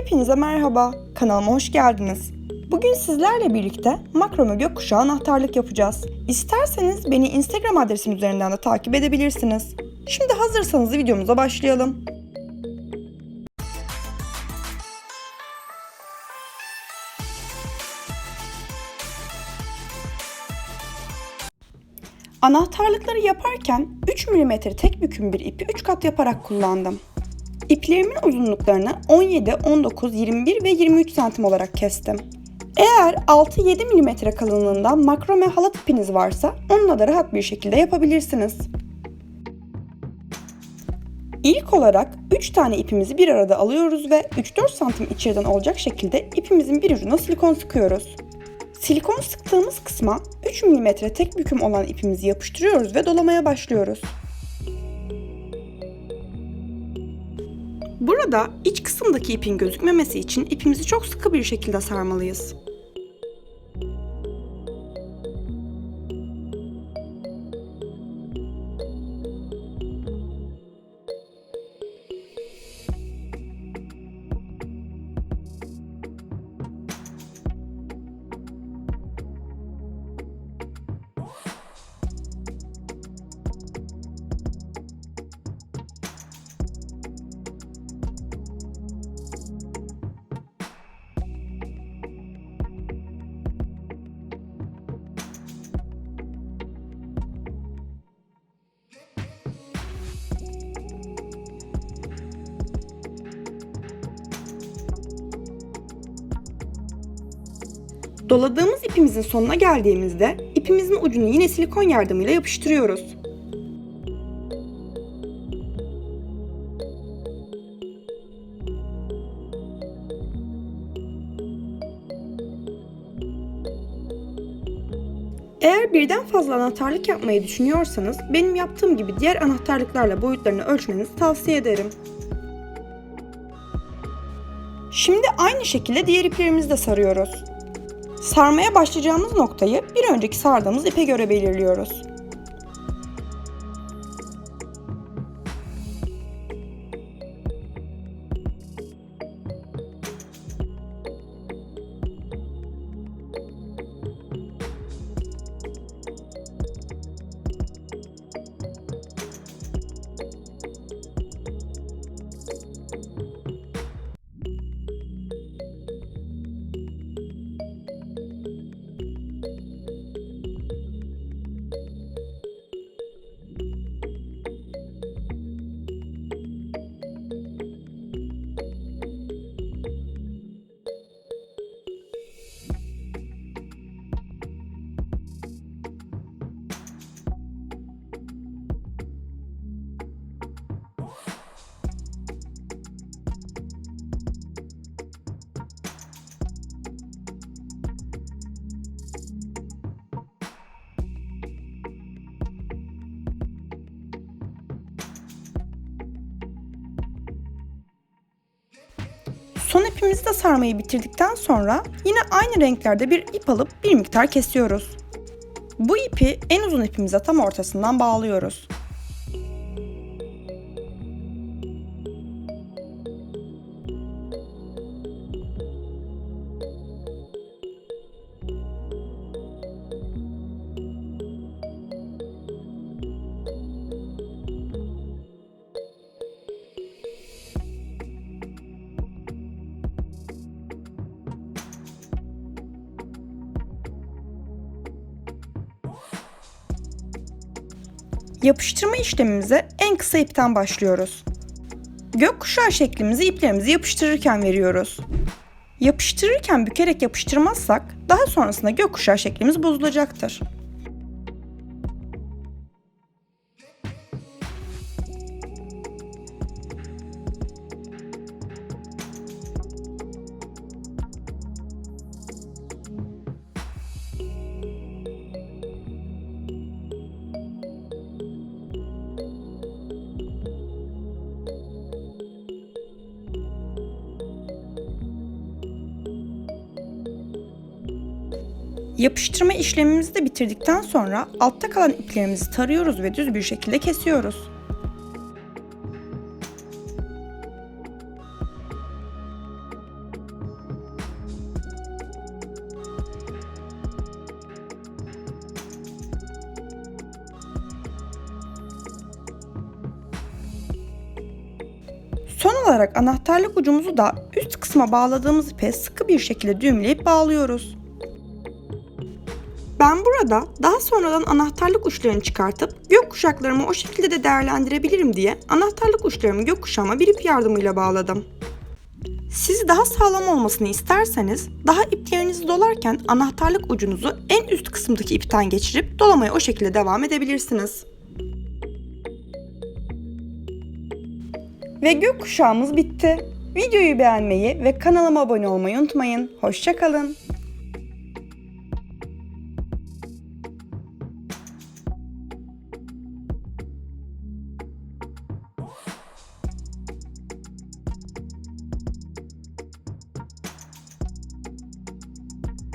Hepinize merhaba, kanalıma hoş geldiniz. Bugün sizlerle birlikte makrome gökkuşağı anahtarlık yapacağız. İsterseniz beni Instagram adresim üzerinden de takip edebilirsiniz. Şimdi hazırsanız videomuza başlayalım. Anahtarlıkları yaparken 3 mm tek büküm bir ipi 3 kat yaparak kullandım. İplerimin uzunluklarını 17, 19, 21 ve 23 santim olarak kestim. Eğer 6-7 mm kalınlığında makrome halat ipiniz varsa onunla da rahat bir şekilde yapabilirsiniz. İlk olarak 3 tane ipimizi bir arada alıyoruz ve 3-4 santim içeriden olacak şekilde ipimizin bir ucuna silikon sıkıyoruz. Silikon sıktığımız kısma 3 mm tek büküm olan ipimizi yapıştırıyoruz ve dolamaya başlıyoruz. Burada iç kısımdaki ipin gözükmemesi için ipimizi çok sıkı bir şekilde sarmalıyız. Doladığımız ipimizin sonuna geldiğimizde ipimizin ucunu yine silikon yardımıyla yapıştırıyoruz. Eğer birden fazla anahtarlık yapmayı düşünüyorsanız benim yaptığım gibi diğer anahtarlıklarla boyutlarını ölçmenizi tavsiye ederim. Şimdi aynı şekilde diğer iplerimizi de sarıyoruz. Sarmaya başlayacağımız noktayı bir önceki sardığımız ipe göre belirliyoruz. Son ipimizi de sarmayı bitirdikten sonra yine aynı renklerde bir ip alıp bir miktar kesiyoruz. Bu ipi en uzun ipimize tam ortasından bağlıyoruz. Yapıştırma işlemimize en kısa ipten başlıyoruz. Gökkuşağı şeklimizi iplerimizi yapıştırırken veriyoruz. Yapıştırırken bükerek yapıştırmazsak daha sonrasında gökkuşağı şeklimiz bozulacaktır. Yapıştırma işlemimizi de bitirdikten sonra altta kalan iplerimizi tarıyoruz ve düz bir şekilde kesiyoruz. Son olarak anahtarlık ucumuzu da üst kısma bağladığımız ipe sıkı bir şekilde düğümleyip bağlıyoruz. Ben burada daha sonradan anahtarlık uçlarını çıkartıp gökkuşaklarımı o şekilde de değerlendirebilirim diye anahtarlık uçlarımı gökkuşağıma bir ip yardımıyla bağladım. Siz daha sağlam olmasını isterseniz daha iplerinizi dolarken anahtarlık ucunuzu en üst kısımdaki ipten geçirip dolamaya o şekilde devam edebilirsiniz. Ve gökkuşağımız bitti. Videoyu beğenmeyi ve kanalıma abone olmayı unutmayın. Hoşçakalın.